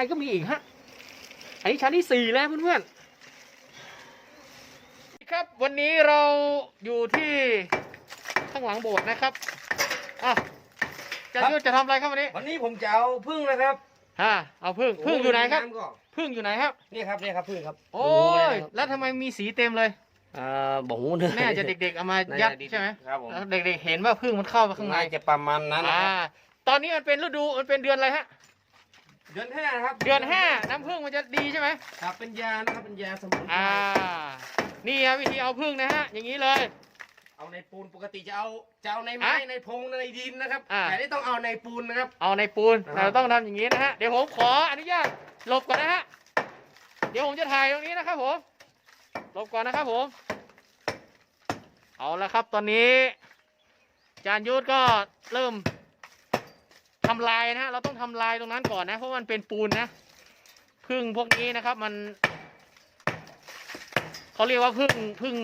ในก็มีอีกฮะ อันนี้ชั้นที่สี่แล้วเพื่อนๆครับวันนี้เราอยู่ที่ข้างหลังโบสถ์นะครับอะอาจารย์ยุทธจะทำอะไรครับวันนี้ วันนี้ผมจะเอาพึ่งนะครับฮะเอาพึ่งพึ่งอยู่ไหนครับำก่อนพึ่งอยู่ไหนครับ นี่ครับนี่ครับพึ่งครับ โอ้ยแล้วทำไมมีสีเต็มเลยอ่าบอกหูเนยน่าจะเด็กๆเอามายัดใช่ไหมครับผมแล้วเด็กๆเห็นว่าพึ่งมันเข้าไปข้างในน่าจะประมาณนั้นนะอ่าครับตอนนี้มันเป็นฤดูมันเป็นเดือนอะไรฮะ เดือนห้านะครับเดือนห้าน้ำพึ่งมันจะดีใช่ไหมครับเป็นยานะครับเป็นยาสมุนไพรอ่า นี่ครับวิธีเอาพึ่งนะฮะ อย่างนี้เลย เอาในปูนปกติจะเอาจะเอาในไม้อะในพงในดินนะครับอ่าแต่นี่ต้องเอาในปูนนะครับ เอาในปูนครับ เราต้องทำอย่างนี้นะฮะ เดี๋ยวผมขออนุญาตหลบก่อนนะฮะ เดี๋ยวผมจะถ่ายตรงนี้นะครับผม หลบก่อนนะครับผม เอาละครับตอนนี้ จานยุทธก็เริ่ม ทำลายนะฮะเราต้องทำลายตรงนั้นก่อนนะ เพราะมันเป็นปูนนะพึ่งพวกนี้นะครับ มันเขาเรียกว่าพึ่งพึ่ง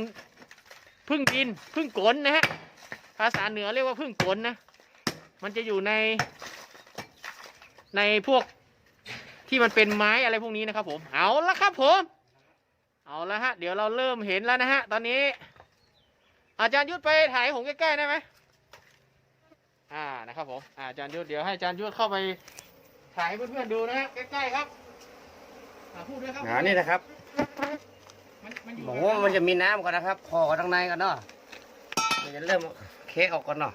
พึ่งดินพึ่งกลนนะฮะภาษาเหนือเรียกว่าพึ่งกลนนะ มันจะอยู่ใน ในพวกที่มันเป็นไม้อะไรพวกนี้นะครับ ผมเอาละครับผมเอาละฮะ เดี๋ยวเราเริ่มเห็นแล้วนะฮะ ตอนนี้ อาจารย์ยุทธไปถ่ายห้ผมใกล้ๆได้ไหม อ่านะครับผมอาอาจารย์ยุทธเดี๋ยวให้อาจารย์ยุทธเข้าไปถ่ายให้เพื่อนๆดูนะฮะใกล้ๆครับอ่าพูดด้วยครับอ่านี่นะครับมันมันอยู่บอกว่ามันจะมีน้ำก่อนนะครับคอกันข้างในกันเนาะมันจะเริ่มเคะออกก่อนเนาะ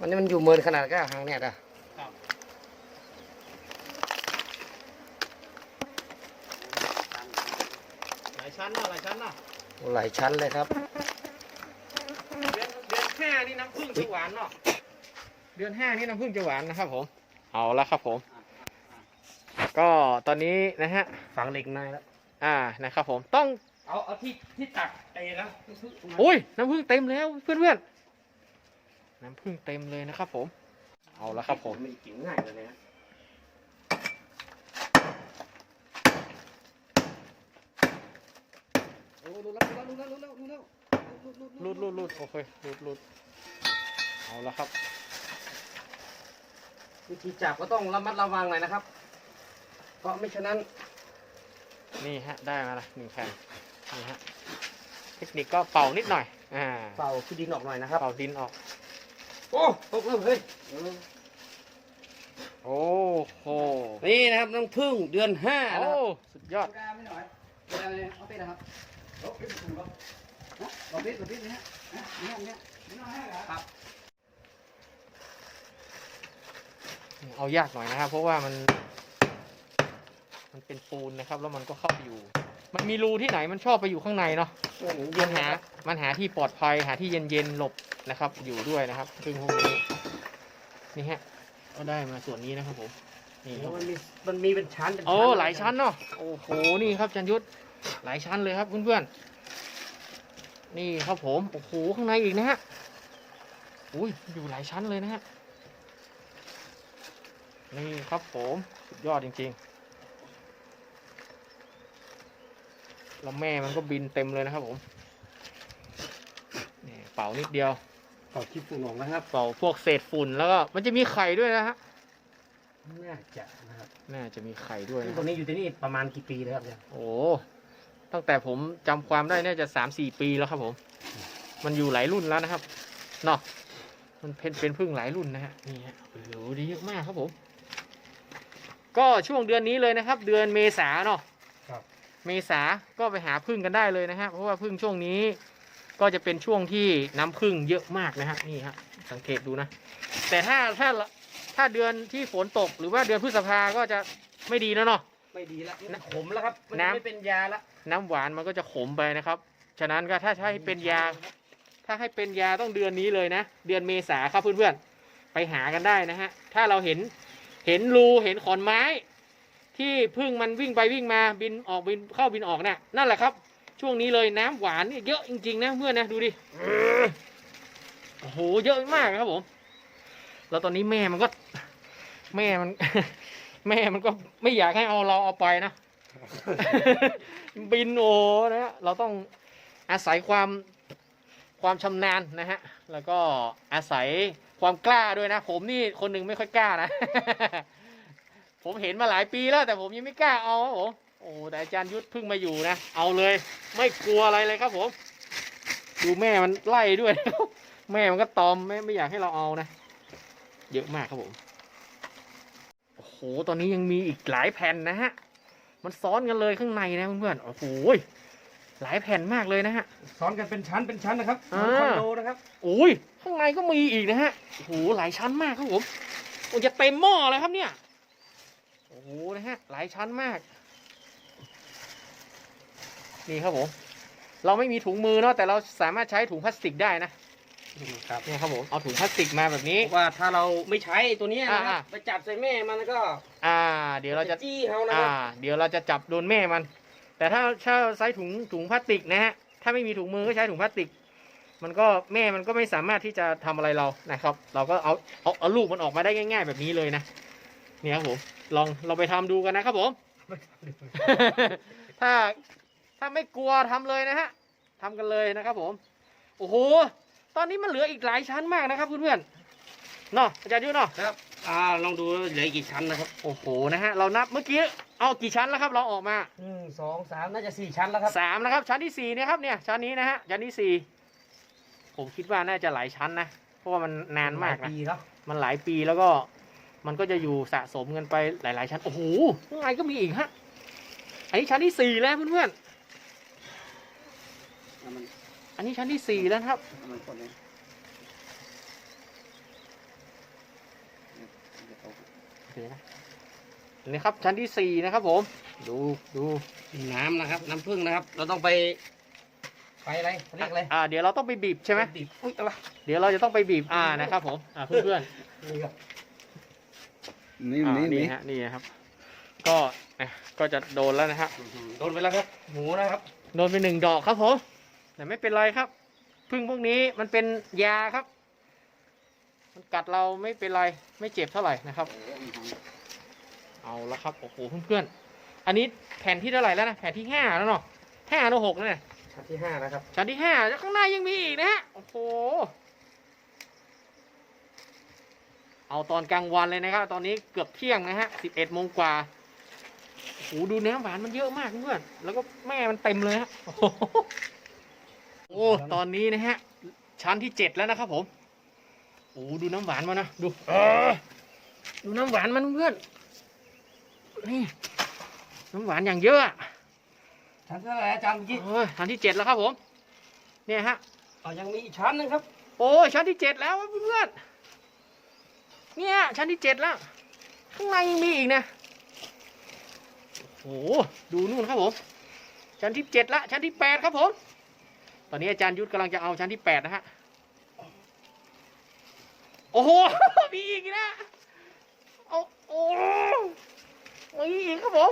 มันนี่มันอยู่เมินขนาดก็หางเนี่ยนะ หลาย ชั้นเนาะหลายชั้นเนาะหลายชั้นเลยครับ เดือนเดือนห้านี่น้ำผึ้งจะหวานเนาะเดือนห้านี่น้ำผึ้งจะหวานนะครับผมเอาละครับผม ก็ตอนนี้นะฮะฝังเหล็กในแล้วอ่านะครับผมต้องเอาเอาที่ที่ตักไอ้นะอุ้ยน้ำผึ้งเต็มแล้วเพื่อนๆน้ำผึ้งเต็มเลยนะครับผม เอาละครับผมไม่กินง่ายเลยนะ โอ้รู้แล้วรู้แล้วรู้แล้วรู้แล้วรู้แล้วรูดรูดรูดโอเครูดรูดเอาละครับ วิธีจับก็ต้องระมัดระวังหน่อยนะครับ เพราะไม่ฉะนั้น นี่ฮะได้มาละหนึ่งแผ่นนี่ฮะเทคนิคก็เป่านิดหน่อยอ่าเป่าขี้ดินออกหน่อยนะครับ เป่าดินออก โอ้ตกแล้เฮ้ยโอ้โหนี่นะครับน้ำผึ้งเดือนห้านะโอ้ครับสุดยอดเอาไปนะครับ เอาไปถูกครับนะเอาไปเอาไปนะฮะนะเนี่ยเนี่ยนี่น้อยให้เหรอครับเอายากหน่อยนะครับ เพราะว่ามัน มันเป็นปูนนะครับ แล้วมันก็เข้าไปอยู่ มันมีรูที่ไหนมันชอบไปอยู่ข้างในเนาะมันหา มันหาที่ปลอดภัยหาที่เย็นๆหลบนะครับ อยู่ด้วยนะครับ ซึ่งพวกนี้นี่ฮะก็ได้มาส่วนนี้นะครับผมนี่ครับมันมีมันมีเป็นชั้นเป็นโอ้หลายชั้นเนาะโอ้โหนี่ครับจันยุทธ หลายชั้นเลยครับเพื่อนๆ นี่ครับผม โอ้โห ข้างในอีกนะฮะ อุ้ย อยู่หลายชั้นเลยนะฮะ นี่ครับผม สุดยอดจริงๆ แล้วแม่มันก็บินเต็มเลยนะครับผม นี่เป่านิดเดียว เป่าขี้ฝุ่นออกนะครับ เป่าพวกเศษฝุ่นแล้วก็มันจะมีไข่ด้วยนะฮะน่าจะนะครับ น่าจะมีไข่ด้วยนะคตรับรงนี้อยู่ที่นี่ประมาณกี่ปีแล้วครับเนี่ยโอ้ ตั้งแต่ผมจำความได้น่าจะสามสี่ปีแล้วครับผม มันอยู่หลายรุ่นแล้วนะครับเนาะมันเป็นเป็นพึ่งหลายรุ่นนะฮะนี่ฮะโอ้โหดีเยอะมากครับผม ก็ช่วงเดือนนี้เลยนะครับ เดือนเมษาเนาะครับเมษาก็ไปหาพึ่งกันได้เลยนะฮะเพราะว่าพึ่งช่วงนี้ก็จะเป็นช่วงที่น้ำพึ่งเยอะมากนะฮะนี่ฮะสังเกตดูนะ แต่ถ้าถ้าถ้าเดือนที่ฝนตกหรือว่าเดือนพฤษภาก็จะไม่ดีแล้วเนาะไม่ดีแล้วมันขมแล้วครับ มันน้ำไม่เป็นยาละ น้ำหวานมันก็จะขมไปนะครับ ฉะนั้นก็ถ้าให้เป็นยา ถ้าให้เป็นยาต้องเดือนนี้เลยนะ เดือนเมษาครับเพื่อนๆ ไปหากันได้นะฮะ ถ้าเราเห็น เห็นรู เห็นขอนไม้ ที่พึ่งมันวิ่งไปวิ่งมา บินออกบินเข้าบินออกน่ะ นั่นแหละครับ ช่วงนี้เลยน้ำหวานเนี่ยเยอะจริงๆนะเพื่อนนะ ดูดิ โอ้โห เยอะมากครับผม แล้วตอนนี้แม่มันก็ แม่มัน แม่มันก็ไม่อยากให้เอาเราเอาไปนะ บินโอนะฮะเราต้องอาศัยความความชำนาญนะฮะ แล้วก็อาศัยความกล้าด้วยนะ ผมนี่คนหนึ่งไม่ค่อยกล้านะ ผมเห็นมาหลายปีแล้วแต่ผมยังไม่กล้าเอาครับผมโอ้แต่อาจารย์ยุทธเพิ่งมาอยู่นะ เอาเลย ไม่กลัวอะไรเลยครับผม ดูแม่มันไล่ด้วย แม่มันก็ตอมไม่ไม่อยากให้เราเอานะ เยอะมากครับผม โอ้โห ตอนนี้ยังมีอีกหลายแผ่นนะฮะ มันซ้อนกันเลยข้างในนะเพื่อนๆโอ้โหหลายแผ่นมากเลยนะฮะ ซ้อนกันเป็นชั้นเป็นชั้นนะครับอ่าคอนโดนะครับโอ้ยข้างในก็มีอีกนะฮะโอ้โหหลายชั้นมากครับผมโอ้จะเต็มหม้อเลยครับเนี่ยโอ้โหนะฮะ หลายชั้นมาก นี่ครับผม เราไม่มีถุงมือเนาะแต่เราสามารถใช้ถุงพลาสติกได้นะ ครับเนี่ยครับผมเอาถุงพลาสติกมาแบบนี้เพราะว่าถ้าเราไม่ใช้ตัวเนี้ยนะครัอ่า บไปจับใส่แม่มันก็อ่า เดี๋ยวเราจะ จี้เขานะคอ่า รับเดี๋ยวเราจะจับโดนแม่มัน แต่ถ้าถ้าใช้ถุงถุงพลาสติกนะฮะถ้าไม่มีถุงมือก็ใช้ถุงพลาสติก มันก็แม่มันก็ไม่สามารถที่จะทำอะไรเรานะครับ เราก็เอาเอาเอาลูกมันออกมาได้ง่าย ๆ แบบนี้เลยนะเนี่ยครับผมลองเราไปทำดูกันนะครับผม ถ้าถ้าไม่กลัวทำเลยนะฮะทำกันเลยนะครับผม โอ้โห ตอนนี้มันเหลืออีกหลายชั้นมากนะครับเพื่อนๆเนาะอาจารย์ยุทธเนาะครับอ่าลองดูเหลืออีกกี่ชั้นนะครับโอ้โหนะฮะเรานับเมื่อกี้เอากี่ชั้นแล้วครับเราออกมาหนึ่งสองสามน่าจะสี่ชั้นแล้วครับสามนะครับ ชั้นที่สี่เนี่ยครับเนี่ยชั้นนี้นะฮะชั้นที่สี่ผมคิดว่าน่าจะหลายชั้นนะเพราะว่ามันนานมากหลนะยปีแล้วมันหลายปีแล้วก็มันก็จะอยู่สะสมกันไปหลาย ๆ ชั้น โอ้โหข้างในก็มีอีกฮะ อันนี้ชั้นที่สี่แล้วเพื่อนเอามันๆ อันนี้ชั้นที่สี่แล้วนะครับเอามันคนเลยเดี๋ยวเอาโอเคนะอันนี้ครับชั้นที่สี่นะครับผม ดูดูน้ำนะครับ น้ำผึ้งนะครับ เราต้องไป ไปอะไรเขาเรียกอะไรอ่าเดี๋ยวเราต้องไปบีบใช่ไหมดิบอุ้ยอะไรเดี๋ยวเราจะต้องไปบีบอ่านะครับผมอ่าเพื่อนๆนี่ครับนี่อ่านี่นี่นี่ฮะนี่นะครับ ก็นะก็จะโดนแล้วนะฮะโดนไปแล้วครับ หมูนะครับ โดนไปหนึ่งดอกครับผม แต่ไม่เป็นไรครับพึ่งพวกนี้มันเป็นยาครับ มันกัดเราไม่เป็นไรไม่เจ็บเท่าไหร่นะครับ เอาละครับโอ้โหเพื่อนๆอันนี้แผ่นที่เท่าไหร่แล้วนะแผ่นที่ห้าแล้วเนาะห้าหรือหกแล้วเนี่ยชั้นที่ห้านะครับชั้นที่ห้าแล้วข้างหน้ายังมีอีกนะฮะโอ้โหเอาตอนกลางวันเลยนะครับ ตอนนี้เกือบเที่ยงนะฮะสิบเอ็ดโมงกว่าโอ้โหดูน้ำหวานมันเยอะมากเพื่อนแล้วก็แม่มันเต็มเลยฮะ โอ้โหโอ้ตอนนี้นะฮะ ชั้นที่เจ็ดแล้วนะครับผมโอ้ดูน้ำหวานมันนะดูเออดูน้ำหวานมันเพื่อนนี่น้ำหวานอย่างเยอะอะชั้นที่เท่าไหร่อาจารย์เมื่อกี้โอ้ยชั้นที่เจ็ดแล้วครับผมเนี่ยฮะอ๋อยังมีอีกชั้นหนึงครับ โอ้ยชั้นที่เจ็ดแล้วเพื่อนๆเนี่ยชั้นที่เจ็ดแล้วข้างในยังมีอีกนะโอ้โหดูนู่นครับผมชั้นที่เจ็ดละชั้นที่แปดครับผม ตอนนี้อาจารย์ยุทธกำลังจะเอาชั้นที่แปดนะฮะ โอ้โห มีอีกนะเอาโอ้มีอีกครับผม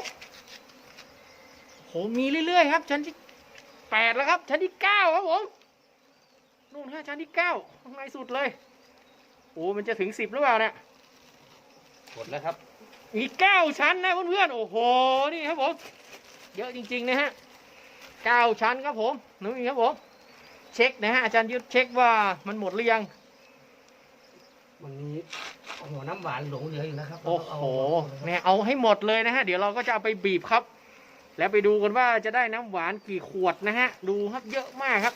โหมีเรื่อยๆครับ ชั้นที่แปดแล้วครับ ชั้นที่เก้าครับผมนู่นฮะชั้นที่เก้าข้างในสุดเลย โอ้มันจะถึงสิบหรือเปล่าเนี่ยหมดแล้วครับ มีเก้าชั้นนะเพื่อนๆ โอ้โห นี่ครับผม เยอะจริงๆนะฮะเก้าชั้นครับผมนี่ครับผม เช็คนะฮะอาจารย์ยุทธเช็คว่ามันหมดหรือยัง วันนี้หัวน้ำหวานหลงเหลืออยู่นะครับโอ้เราโหต้องเอาเนี่ยเอาให้หมดเลยนะฮะ เดี๋ยวเราก็จะเอาไปบีบครับ แล้วไปดูกันว่าจะได้น้ำหวานกี่ขวดนะฮะ ดูครับเยอะมากครับ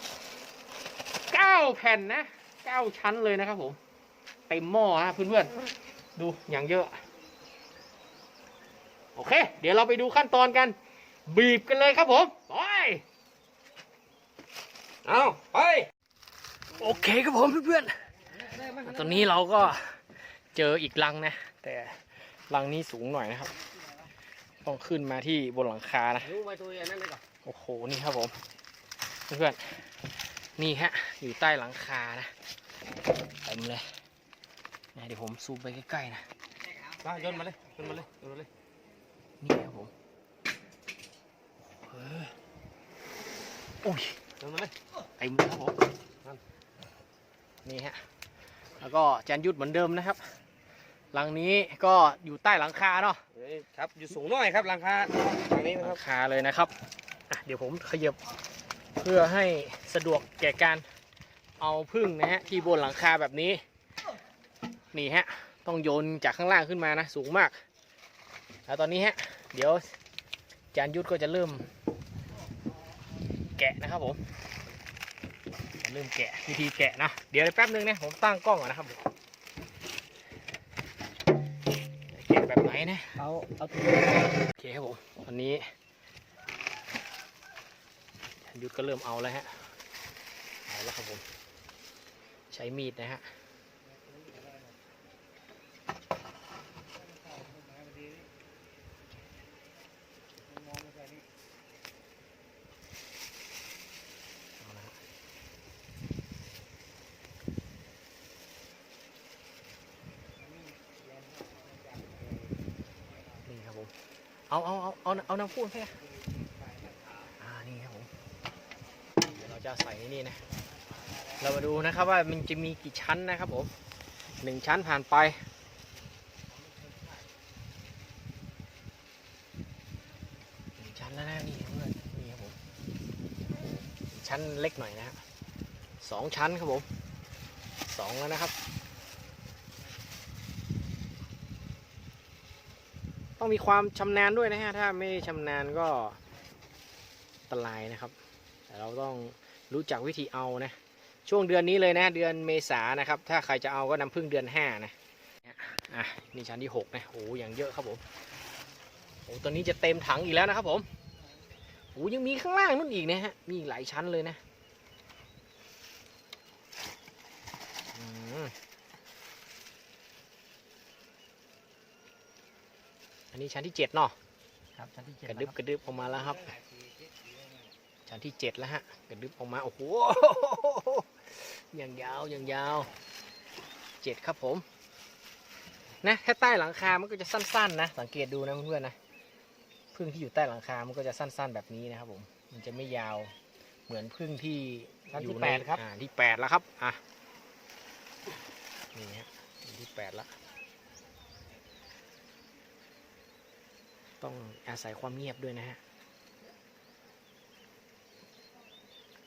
เก้าแผ่นนะเก้าชั้นเลยนะครับผมเต็มหม้อฮะเพื่อนๆดูอย่างเยอะ โอเค เดี๋ยวเราไปดูขั้นตอนกัน บีบกันเลยครับผมไป เอาไป โอเคครับผมเพื่อนๆตอนนี้เราก็เจออีกลังนะ แต่ลังนี้สูงหน่อยนะครับ ต้องขึ้นมาที่บนหลังคานะรู้ไปตัวอันนั้นเลยก่อนโอ้โห นี่ครับผม เพื่อนๆนี่ฮะ อยู่ใต้หลังคานะเต็มเลยนะเดี๋ยวผมซูมไปใกล้ๆนะมาโยนมาเลยโยนมาเลยโยนมาเลย นี่ครับผมเออโอ้ย โยนมาเลยเต็มเลยครับผมนี่ฮะแล้วก็แจนยุดเหมือนเดิมนะครับ หลังนี้ก็อยู่ใต้หลังคาเนาะเอ้ยครับอยู่สูงหน่อยครับหลังคาทางนี้นะหคลัรับงคาเลยนะครับอะเดี๋ยวผมขยับเพื่อให้สะดวกแก่การเอาพึ่งนะฮะที่บนหลังคาแบบนี้ นี่ฮะต้องโยนจากข้างล่างขึ้นมานะ สูงมาก แล้วตอนนี้ฮะเดี๋ยวจานยุทธก็จะเริ่ม แกะนะครับผมจะเริ่มแกะวิธีแกะนะ เดี๋ยวแป๊บนึงนะผมตั้งกล้องก่อนนะครับแกะแบบไหนนะเอาเอาตัวโอเคครับผมตอนนี้จานยุทธก็เริ่มเอาแล้วฮะเอาแล้วครับผม ใช้มีดนะฮะ เอาละฮะนี่ครับผม เอาเอาเอาเอาเอาน้ำพูนไปอะอ่านี่ครับผมเดี๋ยวเราจะใส่นี่นะ เรามาดูนะครับว่ามันจะมีกี่ชั้นนะครับผมหนึ่งชั้นผ่านไปหนึ่งชั้นแล้วนะนี่เพื่อนนี่ครับผมชั้นเล็กหน่อยนะฮะสองชั้นครับผมสองแล้วนะครับ ต้องมีความชำนาญด้วยนะฮะ ถ้าไม่ชำนาญก็อันตรายนะครับ แต่เราต้องรู้จักวิธีเอานะ ช่วงเดือนนี้เลยนะ เดือนเมษานะครับ ถ้าใครจะเอาก็นำพึ่งเดือนห้านะ อะ นี่ชั้นที่หกนะ โอ้อย่างเยอะครับผม โอ้ตัวนี้จะเต็มถังอีกแล้วนะครับผมโอ้ยังมีข้างล่างนู่นอีกนะฮะ มีหลายชั้นเลยนะอืมอั นนี้ชั้นที่เจ็ดเนาะครับชั้นที่เจ็ดกระดึบกระดึบออกมาแล้วครับ ชั้นที่เจ็ดแล้วฮะกระดึบออกมาโอ้โหอย่างยาวอย่างยาวเจ็ดครับผมนะแค่ใต้หลังคา มันก็จะสั้น ๆ นะ สังเกตดูนะเพื่อนๆนะพึ่งที่อยู่ใต้หลังคา มันก็จะสั้น ๆ แบบนี้นะครับผม มันจะไม่ยาวเหมือนพึ่งที่ชั้นอยู่ที่ในแปดครับอ่าที่แปดแล้วครับ อะนี่ฮะอันที่แปดละ ต้องอาศัยความเงียบด้วยนะฮะ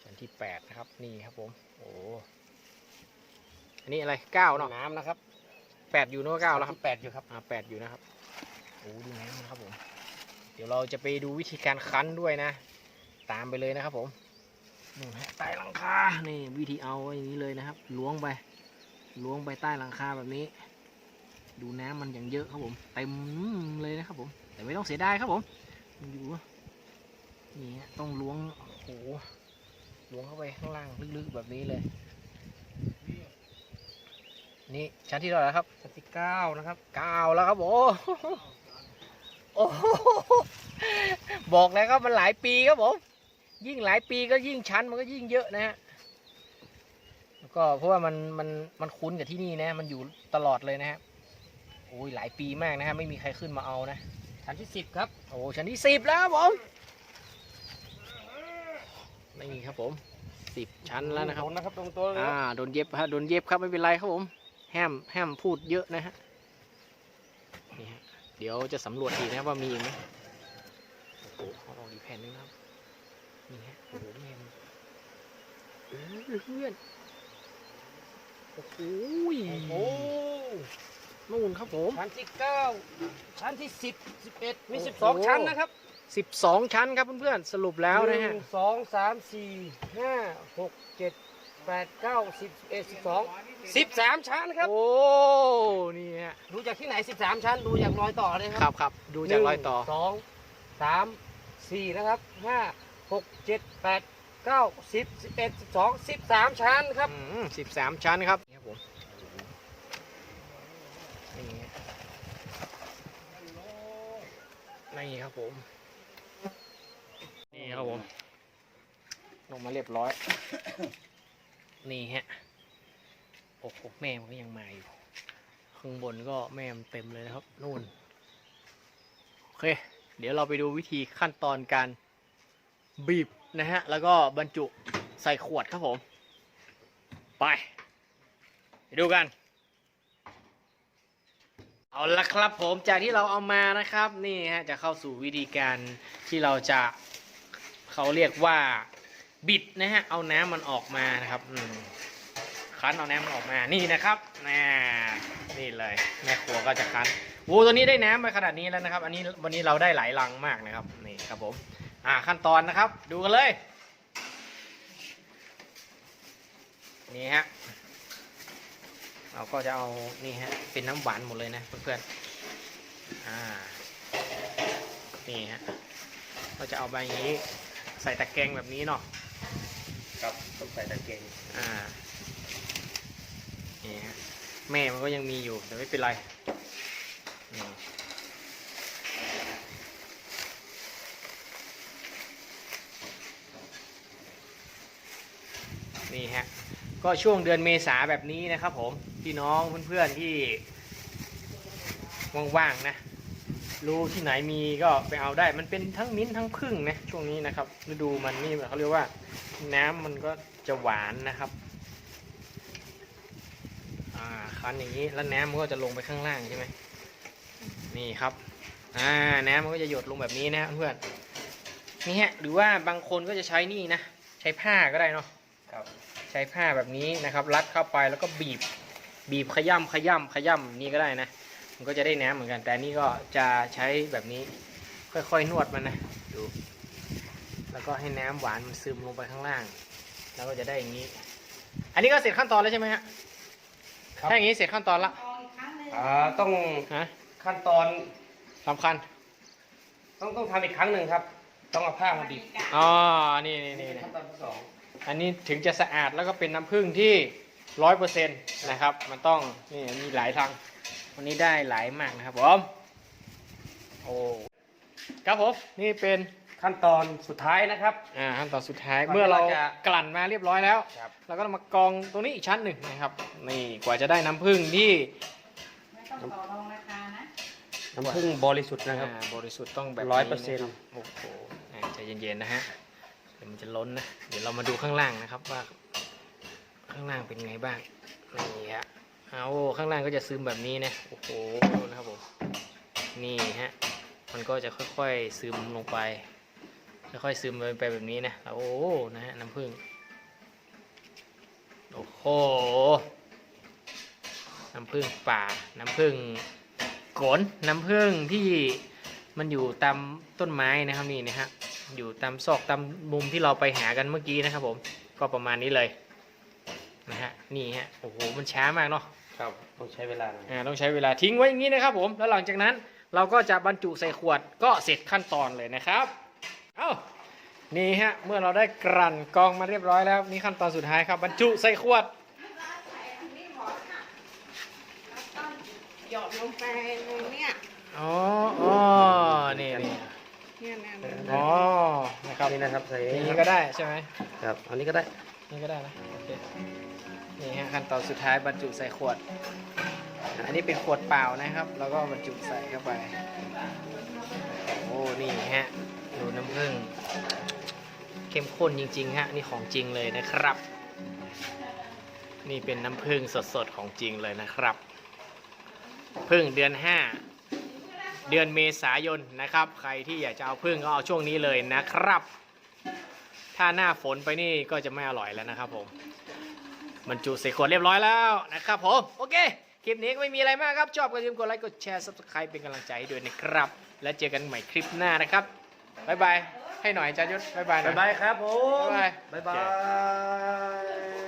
ชั้นที่แปดนะครับนี่ครับผมโอ้อันนี้อะไรเก้าเนาะน้ำนะครับแปดอยู่เนอะเก้าแล้วครับที่แปดอยู่ครับอ่าแปดอยู่นะครับโอ้ดูน้ำนะครับผมเดี๋ยวเราจะไปดูวิธีการคั้นด้วยนะ ตามไปเลยนะครับผมนี่ฮะใต้หลังคานี่วิธีเอาอย่างนี้เลยนะครับล้วงไปล้วงไปใต้หลังคาแบบนี้ ดูน้ำมันอย่างเยอะครับผมเต็มเลยนะครับผม แต่ไม่ต้องเสียดายครับผมมันอยู่นี่ฮะต้องล้วงโอ้โหล้วงเข้าไปข้างล่างลึกๆแบบนี้เลย นี่ชั้นที่เท่าไหร่แล้วครับชั้นที่เก้านะครับเก้าแล้วครับโอ้โหโอ้โหบอกแล้วครับมันหลายปีครับผมยิ่งหลายปีก็ยิ่งชั้นมันก็ยิ่งเยอะนะฮะแล้วก็เพราะว่ามันมันมันคุ้นกับที่นี่นะ มันอยู่ตลอดเลยนะฮะโอ้ยหลายปีมากนะฮะไม่มีใครขึ้นมาเอานะ ชั้นที่สิบครับ โอ้ชั้นที่สิบแล้วครับผม นี่ครับผมสิบชั้นแล้วนะครับโดนะครับตรงตัวเลยอ่าโดนเย็บฮะโดนเย็บครับไม่เป็นไรครับผม แฮมแฮมพูดเยอะนะฮะนี่ฮะเดี๋ยวจะสำรวจอีกนะครับว่ามีอีกไหมโอ้โหเอาออกอีกแผ่นนึงนะครับนี่ฮะโอ้โหแม่มเออเพื่อนโอ้โหโอ้โห นู่นครับผมชั้นที่เก้าชั้นที่สิบสิบเอ็ดมีโอ้โหสิบสองชั้นนะครับสิบสองชั้นครับเพื่อนๆสรุปแล้วนะหฮะนึ่งสองสามสี่ห้าหกเจ็ดแปดเก้าสิบสิบเอ็ดสิบสองสิบสามชั้นครับโอ้นี่ฮะดูจากที่ไหนสิบสามชั้นดูจากรอยต่อเลยคครัรับครับดูจากรอยต่อหนึ่งสองสามสี่นะครับห้าหกเจ็ดแปดเก้าสิบสิบเอ็ดสิบสองสิบสามชั้นครับสิบสามชั้นครับนี่ครับผมนี่ฮะ นี่ครับผม นี่ครับผม ลงมาเรียบร้อย นี่ฮะ โอ้โหแม่มันก็ยังมาอยู่ ข้างบนก็แม่มันเต็มเลยนะครับ นู่น โอเค เดี๋ยวเราไปดูวิธีขั้นตอนการบีบนะฮะ แล้วก็บรรจุใส่ขวดครับผม ไป ไปดูกัน เอาละครับผมจากที่เราเอามานะครับนี่ฮะจะเข้าสู่วิธีการที่เราจะเขาเรียกว่าบิดนะฮะเอาน้ำมันออกมานะครับอืมคั้นเอาน้ำมันออกมานี่นะครับน่นี่เลยแม่ครัวก็จะคั้นโอ้ตัวนี้ได้น้ำไปขนาดนี้แล้วนะครับ อันนี้วันนี้เราได้หลายลังมากนะครับนี่ครับผมอ่าขั้นตอนนะครับ ดูกันเลยนี่ฮะ เราก็จะเอานี่ฮะเป็นน้ำหวานหมดเลยนะเพื่อนๆอ่านี่ฮะเราจะเอาใบอย่างนี้ใส่ตะแกรงแบบนี้เนาะครับต้องใส่ตะเกียงอ่านี่ฮะแม่มันก็ยังมีอยู่แต่ไม่เป็นไรนี่นี่ฮะ ก็ช่วงเดือนเมษาแบบนี้นะครับผม พี่น้องเพื่อนๆที่ว่างๆนะรู้ที่ไหนมีก็ไปเอาได้ มันเป็นทั้งมิ้นท์ทั้งพึ่งนะช่วงนี้นะครับฤดูมันนี่เขาเรียกว่า น้ำมันก็จะหวานนะครับอ่าคั้นอย่างนี้แล้วน้ำมันก็จะลงไปข้างล่างใช่ไหมนี่ครับอ่าน้ำมันก็จะหยดลงแบบนี้นะเพื่อนนี่ฮะหรือว่าบางคนก็จะใช้นี่นะใช้ผ้าก็ได้เนาะครับใช้ผ้าแบบนี้นะครับ รัดเข้าไปแล้วก็บีบ บีบขย่ำขย่ำขย่ำนี่ก็ได้นะ มันก็จะได้น้ำเหมือนกัน แต่นี่ก็จะใช้แบบนี้ค่อยๆนวดมันนะดูแล้วก็ให้น้ำหวานมันซึมลงไปข้างล่าง แล้วก็จะได้อย่างนี้ อันนี้ก็เสร็จขั้นตอนแล้วใช่ไหมฮะครับ ถ้าอย่างนี้เสร็จขั้นตอนละอ่าต้องฮะขั้นตอนสำคัญต้องต้องทำอีกครั้งหนึ่งครับ ต้องเอาผ้ามาบีบอ๋อนี่นี่นี่ขั้นตอนที่สองอันนี้ถึงจะสะอาดแล้วก็เป็นน้ำผึ้งที่ ร้อยเปอร์เซ็นต์นะครับ มันต้องนี่มีหลายทางวันนี้ได้หลายมากนะครับผมโอ้ครับผมนี่เป็นขั้นตอนสุดท้ายนะครับอ่าขั้นตอนสุดท้ายก่อนเมื่อเราที่เราจะกลั่นมาเรียบร้อยแล้วครับเราก็มากรองตรงนี้อีกชั้นหนึ่งนะครับ นี่กว่าจะได้น้ำผึ้งที่ไม่ต้องต่อรองราคานะน้ำผึ้งบริสุทธิ์นะครับอ่าบริสุทธิ์ต้องแบบร้อยนี้เปอร์เซ็นต์ะคบโอ้โหอ่าใจเย็นๆนะฮะเดี๋ยวมันจะล้นนะเดี๋ยวเรามาดูข้างล่างนะครับว่า ข้างล่างเป็นไงบ้างนี่ฮะเอาข้างล่างก็จะซึมแบบนี้นะโอ้โหดูนะครับผมนี่ฮะมันก็จะค่อยๆซึมลงไป ค่อยๆซึมไปแบบนี้นะโอ้โหนะฮะน้ำผึ้งโอ้โหน้ำผึ้งป่าน้ำผึ้งกนน้ำผึ้งที่มันอยู่ตามต้นไม้นะครับนี่นะฮะอยู่ตามซอกตามมุมที่เราไปหากันเมื่อกี้นะครับผมก็ประมาณนี้เลย นะฮะนี่ฮะโอ้โหมันช้ามากเนาะครับต้องใช้เวลาหน่อยอ่าต้องใช้เวลาทิ้งไว้อย่างนี้นะครับผมแล้วหลังจากนั้นเราก็จะบรรจุใส่ขวดก็เสร็จขั้นตอนเลยนะครับเอ้านี่ฮะเมื่อเราได้กลั่นกรองมาเรียบร้อยแล้วนี่ขั้นตอนสุดท้ายครับบรรจุใส่ขวดหยอดลงไปในเนี่ยอ๋ออ๋อนี่นี่เนี่ยเนี่ยเนี่ยอ๋อนะครับนี่นะครับใส่นี่ก็ได้ใช่ไหมครับอันนี้ก็ได้นี่ก็ได้นะโอเค นี่ฮะขั้นตอนสุดท้ายบรรจุใส่ขวด อันนี้เป็นขวดเปล่านะครับ แล้วก็บรรจุใส่เข้าไปโอ้นี่ฮะดูน้ำผึ้งเข้มข้นจริงๆฮะนี่ของจริงเลยนะครับ นี่เป็นน้ำผึ้งสดๆของจริงเลยนะครับผึ้งเดือน 5 เดือนเมษายนนะครับ ใครที่อยากจะเอาผึ้งก็เอาช่วงนี้เลยนะครับ ถ้าหน้าฝนไปนี่ก็จะไม่อร่อยแล้วนะครับผม บรรจุใส่ขวดเรียบร้อยแล้วนะครับผมโอเค คลิปนี้ก็ไม่มีอะไรมากครับ ชอบก็อย่าลืมกดไลค์กดแชร์ subscribe เป็นกำลังใจให้ด้วยนะครับ แล้วเจอกันใหม่คลิปหน้านะครับบ๊ายบายให้หน่อยอาจารย์ยศบ๊ายบายหน่บ๊าอยยบายครับผม บ๊ายบาย บ๊ายบาย